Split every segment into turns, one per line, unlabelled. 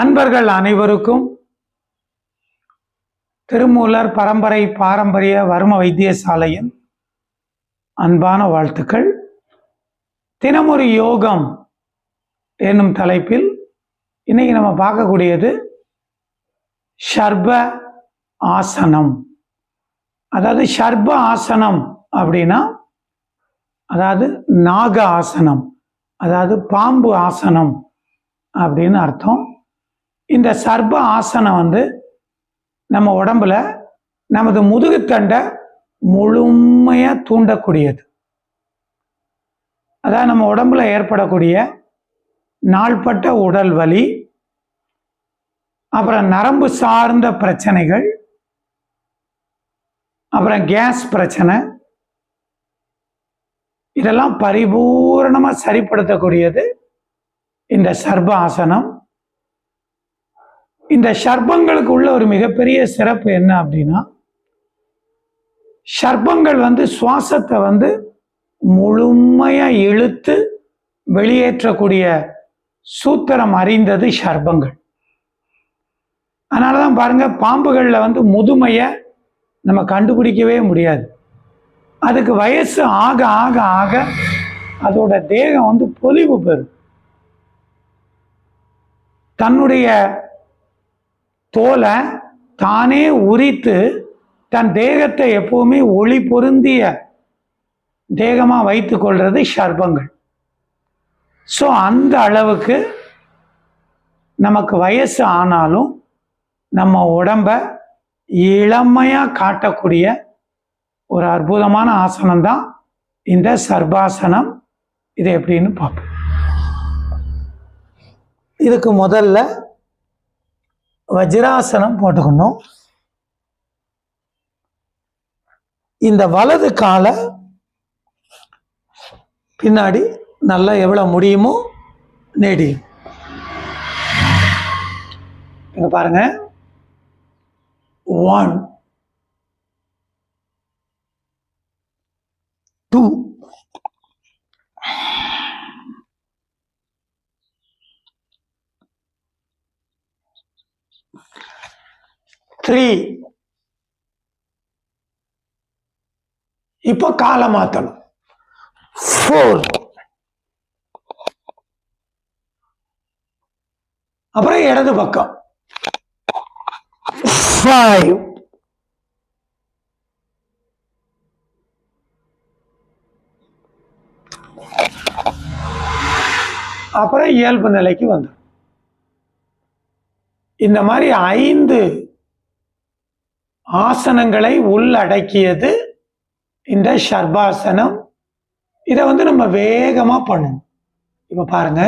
அன்பர்கள் அனைவருக்கும் திருமூலர் பரம்பரை பாரம்பரிய வர்ம வைத்தியசாலையின் அன்பான வாழ்த்துக்கள். தினமொரு யோகம் என்னும் தலைப்பில் இன்னைக்கு நம்ம பார்க்கக்கூடியது ஷர்ப ஆசனம். அதாவது ஷர்ப ஆசனம் அப்படின்னா அதாவது நாக ஆசனம் அதாவது பாம்பு ஆசனம் அப்படின்னு அர்த்தம். இந்த சர்ப ஆசனம் வந்து நம்ம உடம்புல நமது முதுகுத்தண்டை முழுமையாக தூண்டக்கூடியது. அதாவது நம்ம உடம்புல ஏற்படக்கூடிய நாள்பட்ட உடல் வலி அப்புறம் நரம்பு சார்ந்த பிரச்சனைகள் அப்புறம் கேஸ் பிரச்சனை இதெல்லாம் பரிபூரணமாக சரிப்படுத்தக்கூடியது இந்த சர்ப ஆசனம். இந்த சர்ப்பங்களுக்கு உள்ள ஒரு மிகப்பெரிய சிறப்பு என்ன அப்படின்னா சர்ப்பங்கள் வந்து சுவாசத்தை வந்து முழுமையாக இழுத்து வெளியேற்றக்கூடிய சூத்திரம் அறிந்தது சர்ப்பங்கள். அதனாலதான் பாருங்க பாம்புகளில் வந்து முதுமையை நம்ம கண்டுபிடிக்கவே முடியாது. அதுக்கு வயசு ஆக ஆக ஆக அதோட தேகம் வந்து பொலிவு பெறும். தன்னுடைய தோலை தானே உரித்து தன் தேகத்தை எப்பவுமே ஒளி பொருந்திய தேகமாக வைத்து கொள்வது சர்ப்பங்கள். ஸோ அந்த அளவுக்கு நமக்கு வயசு ஆனாலும் நம்ம உடம்ப இளமையாக காட்டக்கூடிய ஒரு அற்புதமான ஆசனம் தான் இந்த சர்பாசனம் இது எப்படின்னு பார்ப்போம். இதுக்கு முதல்ல வஜ்ராசனம் போட்டுக்கணும். இந்த வலது காலை பின்னாடி நல்லா எவ்வளோ முடியுமோ நீடி இங்கே பாருங்க. ஒன் டூ த்ரீ இப்போ காலை மாத்தணும் ஃபோர் அப்புறம் இடது பக்கம். ஃபைவ் அப்புறம் இயல்பு நிலைக்கு வந்து இந்த மாதிரி ஐந்து ஆசனங்களை உள்ளடக்கியது இந்த ஷர்பாசனம் இதை வந்து நம்ம வேகமாக பண்ணணும். இப்போ பாருங்க.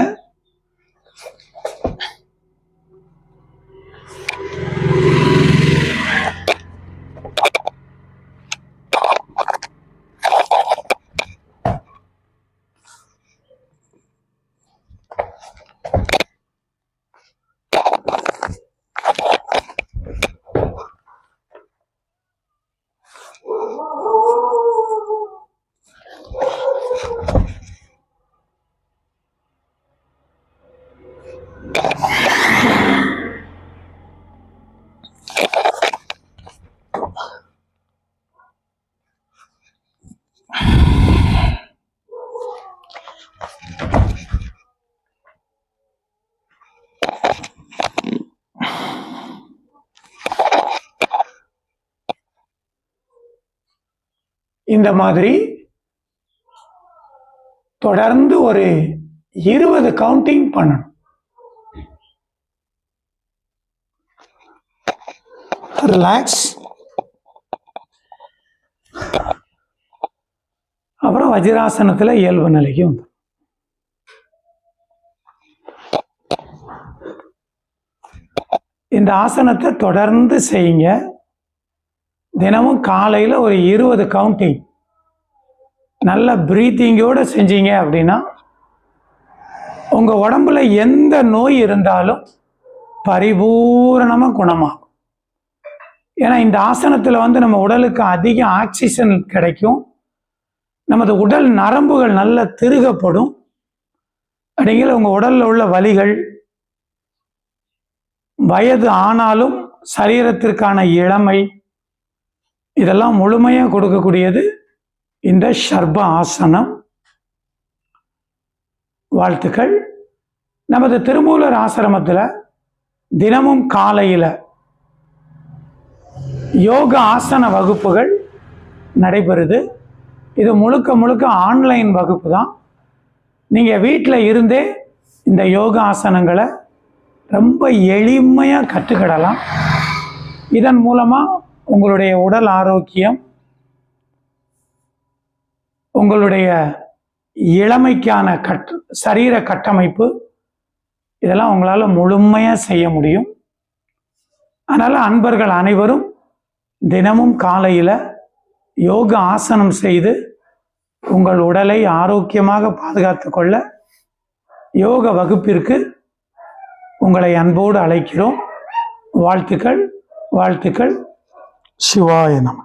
இந்த மாதிரி தொடர்ந்து ஒரு இருபது கவுண்டிங் பண்ணணும். ரிலாக்ஸ் அப்புறம் வஜ்ராசனத்தில் இயல்பு நிலைக்கு வந்து இந்த ஆசனத்தை தொடர்ந்து செய்யுங்க. தினமும் காலையில் ஒரு இருபது கவுண்டிங் நல்ல ப்ரீத்திங்கோடு செஞ்சீங்க அப்படின்னா உங்கள் உடம்புல எந்த நோய் இருந்தாலும் பரிபூரணமாக குணமாகும். ஏன்னா இந்த ஆசனத்தில் வந்து நம்ம உடலுக்கு அதிக ஆக்சிஜன் கிடைக்கும். நமது உடல் நரம்புகள் நல்ல திருகப்படும். அப்படிங்கிற உங்கள் உடலில் உள்ள வலிகள் வயது ஆனாலும் சரீரத்திற்கான இளமை இதெல்லாம் முழுமையாக கொடுக்கக்கூடியது இந்த ஷர்ப ஆசனம் வாழ்த்துக்கள். நமது திருமூலர் ஆசிரமத்தில் தினமும் காலையில் யோக ஆசன வகுப்புகள் நடைபெறுது. இது முழுக்க முழுக்க ஆன்லைன் வகுப்பு தான். நீங்கள் வீட்டில் இருந்தே இந்த யோக ஆசனங்களை ரொம்ப எளிமையாக கற்றுக்கிடலாம் இதன் மூலமாக உங்களுடைய உடல் ஆரோக்கியம் உங்களுடைய இளமைக்கான கட் சரீர கட்டமைப்பு இதெல்லாம் உங்களால் முழுமையாக செய்ய முடியும். அதனால் அன்பர்கள் அனைவரும் தினமும் காலையில் யோக ஆசனம் செய்து உங்கள் உடலை ஆரோக்கியமாக பாதுகாத்து கொள்ள யோக வகுப்பிற்கு உங்களை அன்போடு அழைக்கிறோம். வாழ்த்துக்கள் வாழ்த்துக்கள். శివాయ నమ